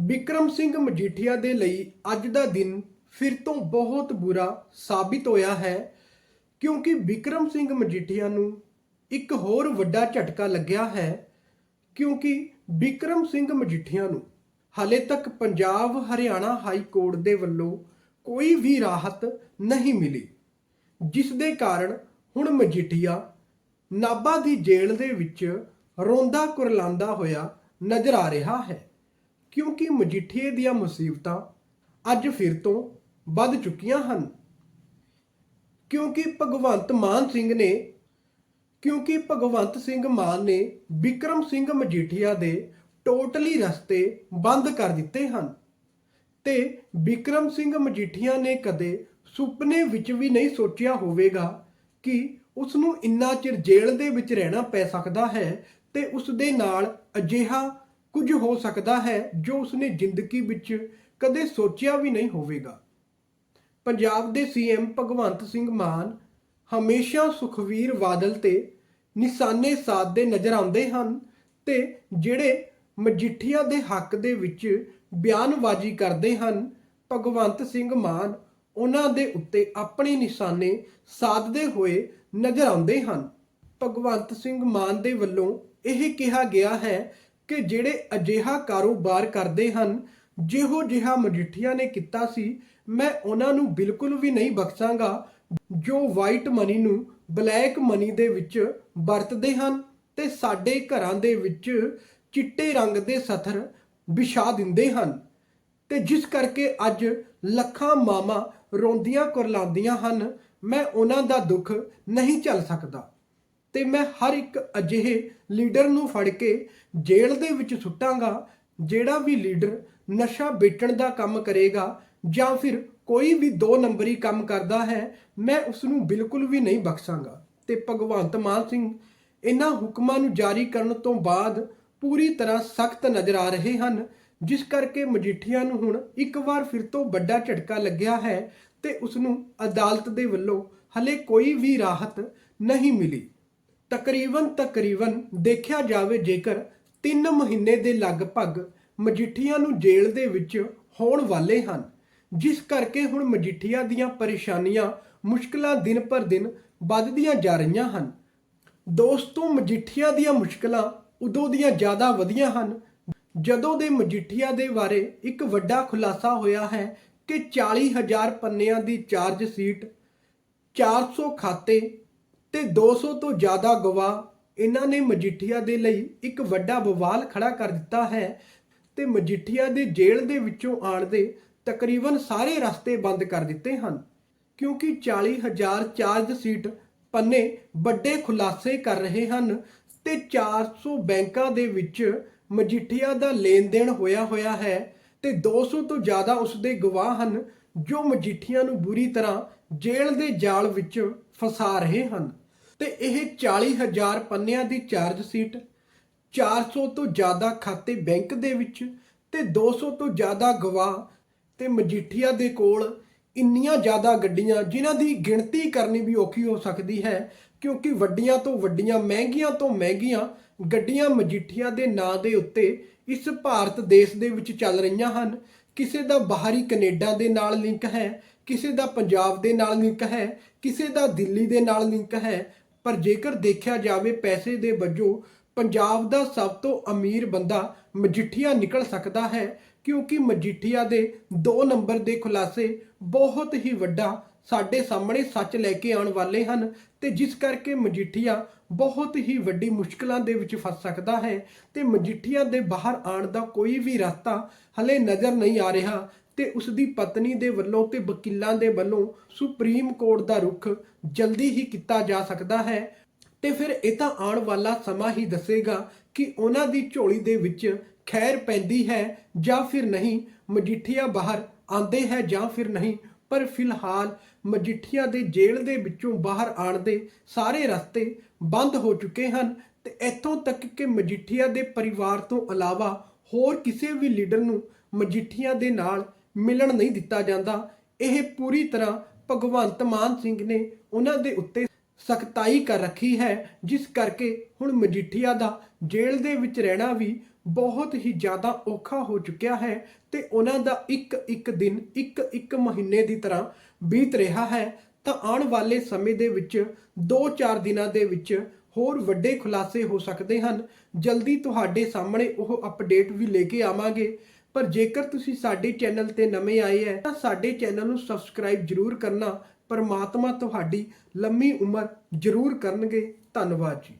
ਵਿਕਰਮ ਸਿੰਘ ਮਜੀਠੀਆ ਦੇ ਲਈ ਅੱਜ ਦਾ ਦਿਨ ਫਿਰ ਤੋਂ ਬਹੁਤ ਬੁਰਾ ਸਾਬਿਤ ਹੋਇਆ ਹੈ, ਕਿਉਂਕਿ ਵਿਕਰਮ ਸਿੰਘ ਮਜੀਠੀਆ ਨੂੰ ਇੱਕ ਹੋਰ ਵੱਡਾ ਝਟਕਾ ਲੱਗਿਆ ਹੈ, ਕਿਉਂਕਿ ਵਿਕਰਮ ਸਿੰਘ ਮਜੀਠੀਆ ਨੂੰ ਹਾਲੇ ਤੱਕ ਪੰਜਾਬ, ਹਰਿਆਣਾ ਹਾਈ ਕੋਰਟ ਦੇ ਵੱਲੋਂ ਕੋਈ ਵੀ ਰਾਹਤ ਨਹੀਂ ਮਿਲੀ, ਜਿਸ ਦੇ ਕਾਰਨ ਹੁਣ ਮਜੀਠੀਆ ਨਾਭਾ ਦੀ ਜੇਲ੍ਹ ਦੇ ਵਿੱਚ ਰੋਂਦਾ ਕੁਰਲਾਉਂਦਾ ਹੋਇਆ ਨਜ਼ਰ ਆ ਰਿਹਾ ਹੈ। ਕਿਉਂਕਿ ਮਜੀਠੀਏ ਦੀਆਂ ਮੁਸੀਬਤਾਂ ਅੱਜ ਫਿਰ ਤੋਂ ਵੱਧ ਚੁੱਕੀਆਂ ਹਨ। ਕਿਉਂਕਿ ਭਗਵੰਤ ਮਾਨ ਸਿੰਘ ਨੇ, ਕਿਉਂਕਿ ਭਗਵੰਤ ਸਿੰਘ ਮਾਨ ਨੇ ਵਿਕਰਮ ਸਿੰਘ ਮਜੀਠੀਆ ਦੇ ਟੋਟਲੀ ਰਸਤੇ ਬੰਦ ਕਰ ਦਿੱਤੇ ਹਨ ਤੇ ਵਿਕਰਮ ਸਿੰਘ ਮਜੀਠੀਆ ਨੇ ਕਦੇ ਸੁਪਨੇ ਵਿੱਚ ਵੀ ਨਹੀਂ ਸੋਚਿਆ ਹੋਵੇਗਾ ਕਿ ਉਸ ਨੂੰ ਇੰਨਾ ਚਿਰ ਜੇਲ੍ਹ ਦੇ ਵਿੱਚ ਰਹਿਣਾ ਪੈ ਸਕਦਾ ਹੈ ਤੇ ਉਸ ਦੇ ਨਾਲ ਅਜਿਹਾ ਕੁਝ ਹੋ ਸਕਦਾ ਹੈ ਜੋ ਉਸਨੇ ਜ਼ਿੰਦਗੀ ਵਿੱਚ ਕਦੇ ਸੋਚਿਆ ਵੀ ਨਹੀਂ ਹੋਵੇਗਾ। ਪੰਜਾਬ ਦੇ ਸੀਐਮ ਭਗਵੰਤ ਸਿੰਘ ਮਾਨ ਹਮੇਸ਼ਾ ਸੁਖਵੀਰ ਬਾਦਲ ਤੇ ਨਿਸ਼ਾਨੇ ਸਾਧਦੇ ਨਜ਼ਰ ਆਉਂਦੇ ਹਨ ਤੇ ਜਿਹੜੇ ਮਜੀਠੀਆ ਦੇ ਹੱਕ ਦੇ ਵਿੱਚ ਬਿਆਨਬਾਜ਼ੀ ਕਰਦੇ ਹਨ, ਭਗਵੰਤ ਸਿੰਘ ਮਾਨ ਉਹਨਾਂ ਦੇ ਉੱਤੇ ਆਪਣੇ ਨਿਸ਼ਾਨੇ ਸਾਧਦੇ ਹੋਏ ਨਜ਼ਰ ਆਉਂਦੇ ਹਨ। ਭਗਵੰਤ ਸਿੰਘ ਮਾਨ ਦੇ ਵੱਲੋਂ ਇਹ ਕਿਹਾ ਗਿਆ ਹੈ ਕਿ ਜਿਹੜੇ ਅਜਿਹਾ ਕਾਰੋਬਾਰ ਕਰਦੇ ਹਨ, ਜਿਹੋ ਜਿਹਾ ਮਜੀਠੀਆ ਨੇ ਕੀਤਾ ਸੀ, ਮੈਂ ਉਹਨਾਂ ਨੂੰ ਬਿਲਕੁਲ ਵੀ ਨਹੀਂ ਬਖਸ਼ਾਂਗਾ, ਜੋ ਵਾਈਟ ਮਨੀ ਨੂੰ ਬਲੈਕ ਮਨੀ ਦੇ ਵਿੱਚ ਵਰਤਦੇ ਹਨ ਤੇ ਸਾਡੇ ਘਰਾਂ ਦੇ ਵਿੱਚ ਚਿੱਟੇ ਰੰਗ ਦੇ ਸਥਰ ਵਿਛਾ ਦਿੰਦੇ ਹਨ। ਤੇ ਜਿਸ ਕਰਕੇ ਅੱਜ ਲੱਖਾਂ ਮਾਵਾਂ ਰੋਂਦੀਆਂ ਕੁਰਲਾਉਂਦੀਆਂ ਹਨ, ਮੈਂ ਉਹਨਾਂ ਦਾ ਦੁੱਖ ਨਹੀਂ ਝੱਲ ਸਕਦਾ। ਤੇ ਮੈਂ ਹਰ ਇੱਕ ਅਜਿਹੇ ਲੀਡਰ ਨੂੰ ਫੜ ਕੇ ਜੇਲ੍ਹ ਦੇ ਵਿੱਚ ਸੁੱਟਾਂਗਾ, ਜਿਹੜਾ ਵੀ ਲੀਡਰ ਨਸ਼ਾ ਵੇਚਣ ਦਾ ਕੰਮ ਕਰੇਗਾ ਜਾਂ ਫਿਰ ਕੋਈ ਵੀ ਦੋ ਨੰਬਰੀ ਕੰਮ ਕਰਦਾ ਹੈ, ਮੈਂ ਉਸ ਨੂੰ ਬਿਲਕੁਲ ਵੀ ਨਹੀਂ ਬਖਸ਼ਾਂਗਾ। ਤੇ ਭਗਵੰਤ ਮਾਨ ਸਿੰਘ, ਇਹਨਾਂ ਹੁਕਮਾਂ ਨੂੰ ਜਾਰੀ ਕਰਨ ਤੋਂ ਬਾਅਦ ਪੂਰੀ ਤਰ੍ਹਾਂ ਸਖਤ ਨਜ਼ਰ ਆ ਰਹੇ ਹਨ, ਜਿਸ ਕਰਕੇ ਮਜੀਠੀਆ ਨੂੰ ਹੁਣ ਇੱਕ ਵਾਰ ਫਿਰ ਤੋਂ ਵੱਡਾ ਝਟਕਾ ਲੱਗਿਆ ਹੈ ਤੇ ਉਸ ਨੂੰ ਅਦਾਲਤ ਦੇ ਵੱਲੋਂ ਹਲੇ ਕੋਈ ਵੀ ਰਾਹਤ ਨਹੀਂ ਮਿਲੀ। ਤਕਰੀਬਨ ਤਕਰੀਬਨ ਦੇਖਿਆ ਜਾਵੇ ਜੇਕਰ 3 ਮਹੀਨੇ ਦੇ ਲਗਭਗ ਮਜੀਠੀਆਂ ਨੂੰ ਜੇਲ੍ਹ ਦੇ ਵਿੱਚ ਹੋਣ ਵਾਲੇ ਹਨ, ਜਿਸ ਕਰਕੇ ਹੁਣ ਮਜੀਠੀਆ ਦੀਆਂ ਪਰੇਸ਼ਾਨੀਆਂ ਮੁਸ਼ਕਲਾਂ ਦਿਨ ਪਰ ਦਿਨ ਵੱਧਦੀਆਂ ਜਾ ਰਹੀਆਂ ਹਨ। ਦੋਸਤੋ, ਮਜੀਠੀਆਂ ਦੀਆਂ ਮੁਸ਼ਕਲਾਂ ਉਦੋਂ ਦੀਆਂ ਜ਼ਿਆਦਾ ਵਧੀਆਂ ਹਨ, ਜਦੋਂ ਦੇ ਮਜੀਠੀਆ ਦੇ ਬਾਰੇ ਇੱਕ ਵੱਡਾ ਖੁਲਾਸਾ ਹੋਇਆ ਹੈ ਕਿ 40000 ਪੰਨਿਆਂ ਦੀ ਚਾਰਜ ਸੀਟ 400 ਖਾਤੇ ਤੇ 200 ਤੋਂ ਜ਼ਿਆਦਾ ਗਵਾਹ ਇਹਨਾਂ ਨੇ ਮਜੀਠੀਆ ਦੇ ਲਈ ਇੱਕ ਵੱਡਾ ਬਵਾਲ ਖੜਾ ਕਰ ਦਿੱਤਾ ਹੈ ਤੇ ਮਜੀਠੀਆ ਦੇ ਜੇਲ੍ਹ ਦੇ ਵਿੱਚੋਂ ਆਉਣ ਦੇ ਤਕਰੀਬਨ ਸਾਰੇ ਰਸਤੇ ਬੰਦ ਕਰ ਦਿੱਤੇ ਹਨ, ਕਿਉਂਕਿ 40000 ਚਾਰਜ ਸੀਟ ਪੰਨੇ ਵੱਡੇ ਖੁਲਾਸੇ ਕਰ ਰਹੇ ਹਨ ਤੇ 400 ਬੈਂਕਾਂ ਦੇ ਵਿੱਚ ਮਜੀਠੀਆ ਦਾ ਲੈਣ ਦੇਣ ਹੋਇਆ ਹੋਇਆ ਹੈ ਤੇ 200 ਤੋਂ ਜ਼ਿਆਦਾ ਉਸ ਦੇ ਗਵਾਹ ਹਨ ਜੋ ਮਜੀਠੀਆ ਨੂੰ ਬੁਰੀ ਤਰ੍ਹਾਂ ਜੇਲ੍ਹ ਦੇ ਜਾਲ ਵਿੱਚ ਫਸਾ ਰਹੇ ਹਨ। ਤੇ ਇਹ 40000 ਪੰਨਿਆਂ ਦੀ ਚਾਰਜ ਸੀਟ 400 ਤੋਂ ਜ਼ਿਆਦਾ ਖਾਤੇ ਬੈਂਕ ਦੇ ਵਿੱਚ ਤੇ 200 ਤੋਂ ਜ਼ਿਆਦਾ ਗਵਾਹ ਤੇ ਮਜੀਠੀਆ ਦੇ ਕੋਲ ਇੰਨੀਆਂ ਜ਼ਿਆਦਾ ਗੱਡੀਆਂ ਜਿਨ੍ਹਾਂ ਦੀ ਗਿਣਤੀ ਕਰਨੀ ਵੀ ਔਖੀ ਹੋ ਸਕਦੀ ਹੈ, ਕਿਉਂਕਿ ਵੱਡੀਆਂ ਤੋਂ ਵੱਡੀਆਂ, ਮਹਿੰਗੀਆਂ ਤੋਂ ਮਹਿੰਗੀਆਂ ਗੱਡੀਆਂ ਮਜੀਠੀਆ ਦੇ ਨਾਂ ਦੇ ਉੱਤੇ ਇਸ ਭਾਰਤ ਦੇਸ਼ ਦੇ ਵਿੱਚ ਚੱਲ ਰਹੀਆਂ ਹਨ। ਕਿਸੇ ਦਾ ਬਾਹਰੀ ਕੈਨੇਡਾ ਦੇ ਨਾਲ ਲਿੰਕ ਹੈ, ਕਿਸੇ ਦਾ ਪੰਜਾਬ ਦੇ ਨਾਲ ਲਿੰਕ ਹੈ, ਕਿਸੇ ਦਾ ਦਿੱਲੀ ਦੇ ਨਾਲ ਲਿੰਕ ਹੈ ਪਰ ਜੇਕਰ ਦੇਖਿਆ ਜਾਵੇ ਪੈਸੇ ਦੇ ਵਜੋਂ, ਪੰਜਾਬ ਦਾ ਸਭ ਤੋਂ ਅਮੀਰ ਬੰਦਾ ਮਜੀਠੀਆ ਨਿਕਲ ਸਕਦਾ ਹੈ, ਕਿਉਂਕਿ ਮਜੀਠੀਆ ਦੇ 2 ਨੰਬਰ ਦੇ ਖੁਲਾਸੇ ਬਹੁਤ ਹੀ ਵੱਡਾ ਸਾਡੇ ਸਾਹਮਣੇ ਸੱਚ ਲੈ ਕੇ ਆਉਣ ਵਾਲੇ ਹਨ ਤੇ ਜਿਸ ਕਰਕੇ ਮਜੀਠੀਆ ਬਹੁਤ ਹੀ ਵੱਡੀ ਮੁਸ਼ਕਲਾਂ ਦੇ ਵਿੱਚ ਫਸ ਸਕਦਾ ਹੈ ਤੇ ਮਜੀਠੀਆ ਦੇ ਬਾਹਰ ਆਉਣ ਦਾ ਕੋਈ ਵੀ ਰਸਤਾ ਹਲੇ ਨਜ਼ਰ ਨਹੀਂ ਆ ਰਿਹਾ ਤੇ ਉਸ ਦੀ ਪਤਨੀ ਦੇ ਵੱਲੋਂ ਤੇ ਵਕੀਲਾਂ ਦੇ ਵੱਲੋਂ ਸੁਪਰੀਮ ਕੋਰਟ ਦਾ ਰੁਖ ਜਲਦੀ ਹੀ ਕੀਤਾ ਜਾ ਸਕਦਾ ਹੈ। ਤੇ ਫਿਰ ਇਹ ਤਾਂ ਆਉਣ ਵਾਲਾ ਸਮਾਂ ਹੀ ਦੱਸੇਗਾ ਕਿ ਉਹਨਾਂ ਦੀ ਝੋਲੀ ਦੇ ਵਿੱਚ ਖੈਰ ਪੈਂਦੀ ਹੈ ਜਾਂ ਫਿਰ ਨਹੀਂ, ਮਜੀਠੀਆ ਬਾਹਰ ਆਂਦੇ ਹੈ ਜਾਂ ਫਿਰ ਨਹੀਂ, ਪਰ ਫਿਲਹਾਲ ਮਜੀਠੀਆ ਦੇ ਜੇਲ੍ਹ ਦੇ ਵਿੱਚੋਂ ਬਾਹਰ ਆਉਣ ਦੇ ਸਾਰੇ ਰਸਤੇ ਬੰਦ ਹੋ ਚੁੱਕੇ ਹਨ ਤੇ ਇੱਥੋਂ ਤੱਕ ਕਿ ਮਜੀਠੀਆ ਦੇ ਪਰਿਵਾਰ ਤੋਂ ਇਲਾਵਾ ਹੋਰ ਕਿਸੇ ਵੀ ਲੀਡਰ ਨੂੰ ਮਜੀਠੀਆ ਦੇ ਨਾਲ ਮਿਲਣ ਨਹੀਂ ਦਿੱਤਾ ਜਾਂਦਾ। ਇਹ ਪੂਰੀ ਤਰ੍ਹਾਂ ਭਗਵੰਤ ਮਾਨ ਸਿੰਘ ਨੇ ਉਹਨਾਂ ਦੇ ਉੱਤੇ ਸਖਤਾਈ ਕਰ ਰੱਖੀ ਹੈ, ਜਿਸ ਕਰਕੇ ਹੁਣ ਮਜੀਠੀਆ ਦਾ ਜੇਲ੍ਹ ਦੇ ਵਿੱਚ ਰਹਿਣਾ ਵੀ ਬਹੁਤ ਹੀ ਜ਼ਿਆਦਾ ਔਖਾ ਹੋ ਚੁੱਕਿਆ ਹੈ ਤੇ ਉਹਨਾਂ ਦਾ ਇੱਕ ਇੱਕ ਦਿਨ, ਇੱਕ ਇੱਕ ਮਹੀਨੇ ਦੀ ਤਰ੍ਹਾਂ ਬੀਤ ਰਿਹਾ ਹੈ। ਤਾਂ ਆਉਣ ਵਾਲੇ ਸਮੇਂ ਦੇ ਵਿੱਚ 2-4 ਦਿਨਾਂ ਦੇ ਵਿੱਚ ਹੋਰ ਵੱਡੇ ਖੁਲਾਸੇ ਹੋ ਸਕਦੇ ਹਨ। ਜਲਦੀ ਤੁਹਾਡੇ ਸਾਹਮਣੇ ਉਹ ਅਪਡੇਟ ਵੀ ਲੈ ਕੇ ਆਵਾਂਗੇ। ਪਰ ਜੇਕਰ ਤੁਸੀਂ ਸਾਡੇ ਚੈਨਲ ਤੇ ਨਵੇਂ ਆਏ ਹੈ ਤਾਂ ਸਾਡੇ ਚੈਨਲ ਨੂੰ ਸਬਸਕ੍ਰਾਈਬ ਜਰੂਰ ਕਰਨਾ। ਪਰਮਾਤਮਾ ਤੁਹਾਡੀ ਲੰਮੀ ਉਮਰ ਜਰੂਰ ਕਰਨਗੇ। ਧੰਨਵਾਦ ਜੀ।